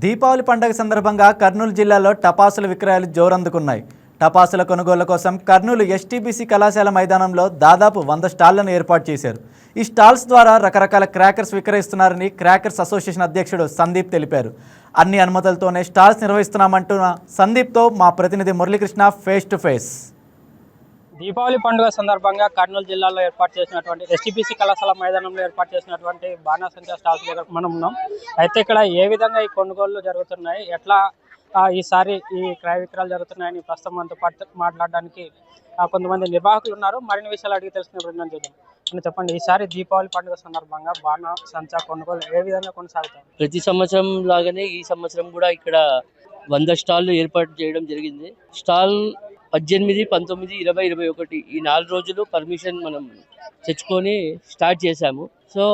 దీపావళి పండుగ సందర్భంగా కర్నూలు జిల్లాలో టపాసుల విక్రయాలు జోరందుకున్నాయి. టపాసుల కొనుగోలు కోసం కర్నూలు ఎస్టీబీసీ కళాశాల మైదానంలో దాదాపు వంద స్టాళ్ళను ఏర్పాటు చేశారు. ఈ స్టాల్స్ ద్వారా రకరకాల క్రాకర్స్ విక్రయిస్తున్నారని క్రాకర్స్ అసోసియేషన్ అధ్యక్షుడు సందీప్ తెలిపారు. అన్ని అనుమతులతోనే స్టాల్స్ నిర్వహిస్తున్నామంటున్న సందీప్తో మా ప్రతినిధి Muralikrishna face to face. Deepavali పండుగ సందర్భంగా కర్నూలు జిల్లాలో ఏర్పాటు చేసినటువంటి ఎస్టీపీసీ కళాశాల మైదానంలో ఏర్పాటు చేసినటువంటి బాణాసంచా స్టాల్స్ దగ్గర మనం ఉన్నాం. అయితే ఇక్కడ ఏ విధంగా ఈ కొనుగోళ్ళు జరుగుతున్నాయి? ఎట్లా ఈసారి ఈ క్రయ విక్రయాలు జరుగుతున్నాయని ప్రస్తుతం మనతో పాటు మాట్లాడడానికి కొంతమంది నిర్వాహకులు ఉన్నారు. మరిన్ని విషయాలు అడిగి తెలుసుకునే ప్రయత్నం చేద్దాం. చెప్పండి ఈసారి దీపావళి పండుగ సందర్భంగా బాణ సంచా కొనుగోలు ఏ విధంగా కొనసాగుతాయి? ప్రతి సంవత్సరం లాగానే ఈ సంవత్సరం కూడా ఇక్కడ వంద స్టాళ్ళు ఏర్పాటు చేయడం జరిగింది. స్టాల్ పద్దెనిమిది పంతొమ్మిది ఇరవై ఇరవై ఒకటి ఈ నాలుగు రోజులు పర్మిషన్ మనం తెచ్చుకొని స్టార్ట్ చేశాము. సో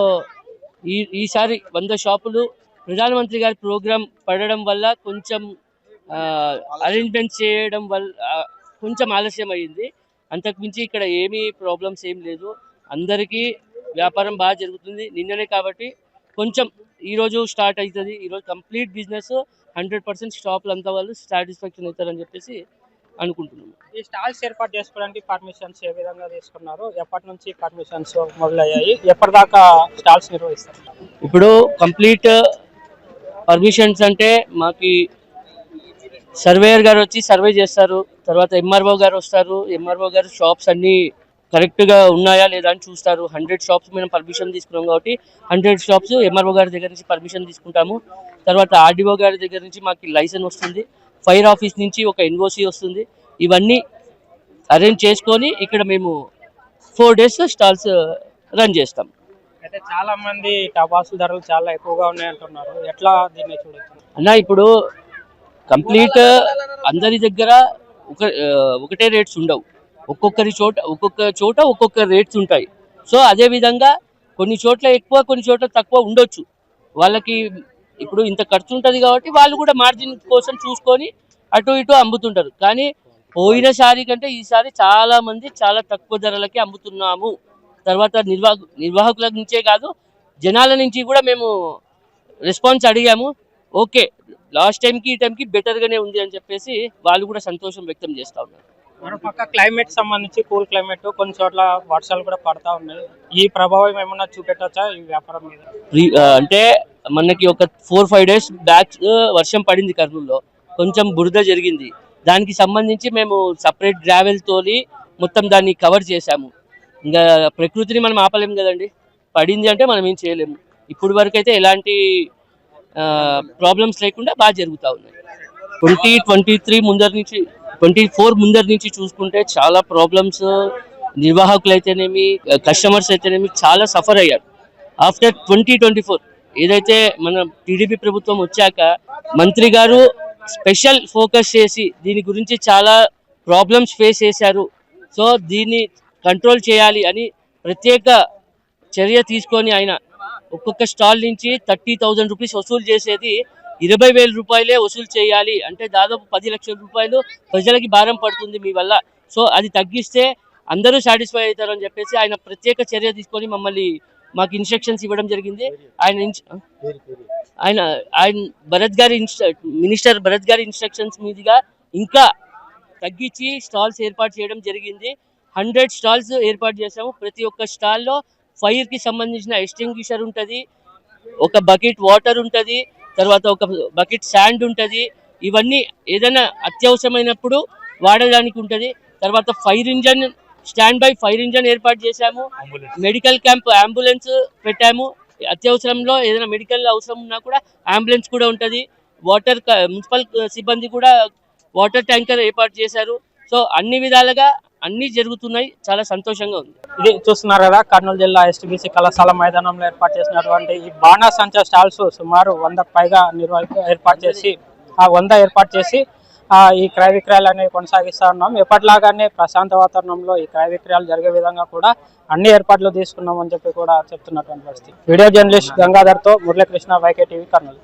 ఈ ఈసారి వంద షాపులు ప్రధానమంత్రి గారి ప్రోగ్రాం పడడం వల్ల కొంచెం అరేంజ్మెంట్ చేయడం వల్ల కొంచెం ఆలస్యం అయ్యింది అంతకుమించి ఇక్కడ ఏమీ ప్రాబ్లమ్స్ ఏం లేదు. అందరికీ వ్యాపారం బాగా జరుగుతుంది. నిన్ననే కాబట్టి కొంచెం ఈరోజు స్టార్ట్ అవుతుంది. ఈరోజు కంప్లీట్ బిజినెస్ హండ్రెడ్ పర్సెంట్ స్టాప్లు అంతా వాళ్ళు సాటిస్ఫాక్షన్ అవుతారని చెప్పేసి అనుకుంటున్నాము. ఈ స్టాల్స్ ఏర్పాటు చేసుకోవడానికి పర్మిషన్స్ ఏ విధంగా తీసుకున్నారు ఎప్పటి నుంచి పర్మిషన్స్ మొదలయ్యాయి ఎప్పటిదాకా స్టాల్స్ నిర్వహిస్తారు ఇప్పుడు కంప్లీట్ పర్మిషన్స్ అంటే మాకి సర్వేయర్ గారు వచ్చి సర్వే చేస్తారు తర్వాత ఎంఆర్ఓ గారు వస్తారు ఎంఆర్ఓ గారు షాప్స్ అన్నీ కరెక్ట్గా ఉన్నాయా లేదా అని చూస్తారు. హండ్రెడ్ షాప్స్ మేము పర్మిషన్ తీసుకున్నాం కాబట్టి హండ్రెడ్ షాప్స్ ఎంఆర్ఓ గారి దగ్గర నుంచి పర్మిషన్ తీసుకుంటాము. తర్వాత ఆర్డీఓ గారి దగ్గర నుంచి మాకు లైసెన్స్ వస్తుంది. ఫైర్ ఆఫీస్ నుంచి ఒక ఎన్ఓసి వస్తుంది. ఇవన్నీ అరేంజ్ చేసుకొని ఇక్కడ మేము ఫోర్ డేస్ స్టాల్స్ రన్ చేస్తాం. అయితే చాలా మంది టపాసుల ధరలు చాలా ఎక్కువగా ఉన్నాయి అంటున్నారు. ఎట్లా దీన్ని చూడొచ్చు? అన్న ఇప్పుడు కంప్లీట్ అందరి దగ్గర ఒక ఒకటే రేట్స్ ఉండవు. ఒక్కొక్కరి చోట ఒక్కొక్క చోట ఒక్కొక్క రేట్స్ ఉంటాయి. సో అదే విధంగా కొన్ని చోట్ల ఎక్కువ కొన్ని చోట్ల తక్కువ ఉండొచ్చు. వాళ్ళకి ఇప్పుడు ఇంత ఖర్చు ఉంటుంది కాబట్టి వాళ్ళు కూడా మార్జిన్ కోసం చూసుకొని అటు ఇటు అమ్ముతుంటారు. కానీ పోయినసారి కంటే ఈసారి చాలా మంది చాలా తక్కువ ధరలకి అమ్ముతున్నాము. తర్వాత నిర్వాహ నిర్వాహకుల నుంచే కాదు జనాల నుంచి కూడా మేము రెస్పాన్స్ అడిగాము. ఓకే లాస్ట్ టైంకి ఈ టైంకి బెటర్గానే ఉంది అని చెప్పేసి వాళ్ళు కూడా సంతోషం వ్యక్తం చేస్తూ ఉన్నారు. మరోపక్క క్లైమేట్ సంబంధించి కూల్ క్లైమేట్ కొన్ని చోట్ల వర్షాలు కూడా పడతా ఉన్నాయి. ఈ ప్రభావం ఏమన్నా చూపెట్టచ్చా ఈ వ్యాపారం మీద? అంటే మనకి ఒక ఫోర్ ఫైవ్ డేస్ బ్యాక్ వర్షం పడింది కర్నూలులో. కొంచెం బురద జరిగింది. దానికి సంబంధించి మేము సపరేట్ గ్రావెల్ తోలి మొత్తం దాన్ని కవర్ చేశాము. ఇంకా ప్రకృతిని మనం ఆపలేము కదండి. పడింది అంటే మనం ఏం చేయలేము. ఇప్పుడు వరకు అయితే ఎలాంటి ప్రాబ్లమ్స్ లేకుండా బాగా జరుగుతూ ఉన్నాయి. ట్వంటీ ట్వంటీ త్రీ ముందర నుంచి ట్వంటీ ఫోర్ ముందర నుంచి చూసుకుంటే చాలా ప్రాబ్లమ్స్ నిర్వాహకులు అయితేనేమి కస్టమర్స్ అయితేనేమి చాలా సఫర్ అయ్యారు. ఆఫ్టర్ ట్వంటీ ట్వంటీ ఫోర్ ఏదైతే మన టీడీపీ ప్రభుత్వం వచ్చాక మంత్రి గారు స్పెషల్ ఫోకస్ చేసి దీని గురించి చాలా ప్రాబ్లమ్స్ ఫేస్ చేశారు. సో దీన్ని కంట్రోల్ చేయాలి అని ప్రత్యేక చర్య తీసుకొని ఆయన ఒక్కొక్క స్టాల్ నుంచి థర్టీ థౌజండ్ రూపీస్ వసూలు చేసేది ఇరవై వేల రూపాయలే వసూలు చేయాలి. అంటే దాదాపు పది లక్షల రూపాయలు ప్రజలకి భారం పడుతుంది మీ వల్ల. సో అది తగ్గిస్తే అందరూ సాటిస్ఫై అవుతారు అని చెప్పేసి ఆయన ప్రత్యేక చర్య తీసుకొని మమ్మల్ని మాకు ఇన్స్ట్రక్షన్స్ ఇవ్వడం జరిగింది. ఆయన ఆయన ఆయన భరత్ గారి మినిస్టర్ భరత్ గారి ఇన్స్ట్రక్షన్స్ మీదుగా ఇంకా తగ్గించి స్టాల్స్ ఏర్పాటు చేయడం జరిగింది. హండ్రెడ్ స్టాల్స్ ఏర్పాటు చేసాము ప్రతి ఒక్క స్టాల్లో ఫైర్కి సంబంధించిన ఎస్టింగ్విషర్ ఉంటుంది. ఒక బకెట్ వాటర్ ఉంటుంది. తర్వాత ఒక బకెట్ శాండ్ ఉంటుంది. ఇవన్నీ ఏదైనా అత్యవసరమైనప్పుడు వాడడానికి ఉంటుంది. తర్వాత fire engine stand by fire engine ఏర్పాటు చేశాము. మెడికల్ క్యాంప్ అంబులెన్స్ పెట్టాము. అత్యవసరంలో ఏదైనా మెడికల్ అవసరం ఉన్నా కూడా అంబులెన్స్ కూడా ఉంటుంది. వాటర్ మున్సిపల్ సిబ్బంది కూడా వాటర్ ట్యాంకర్ ఏర్పాటు చేశారు. సో అన్ని విధాలుగా అన్నీ జరుగుతున్నాయి. చాలా సంతోషంగా ఉంది. ఇది చూస్తున్నారు కదా కర్నూలు జిల్లా ఎస్టీబీసీ కళాశాల మైదానంలో ఏర్పాటు చేసినటువంటి ఈ బాణాసంచా స్టాల్స్ సుమారు వంద పైగా నిర్వహి ఏర్పాటు చేసి ఆ వంద ఏర్పాటు చేసి ఈ క్రయ విక్రయాలు అనేవి కొనసాగిస్తూ ఉన్నాం. ఎప్పటిలాగానే ప్రశాంత వాతావరణంలో ఈ క్రయ విక్రయాలు జరిగే విధంగా కూడా అన్ని ఏర్పాట్లు తీసుకున్నాం అని చెప్పి కూడా చెప్తున్నటువంటి పరిస్థితి. వీడియో జర్నలిస్ట్ గంగాధర్తో మురళీకృష్ణ వైకే టీవీ కర్నూలు.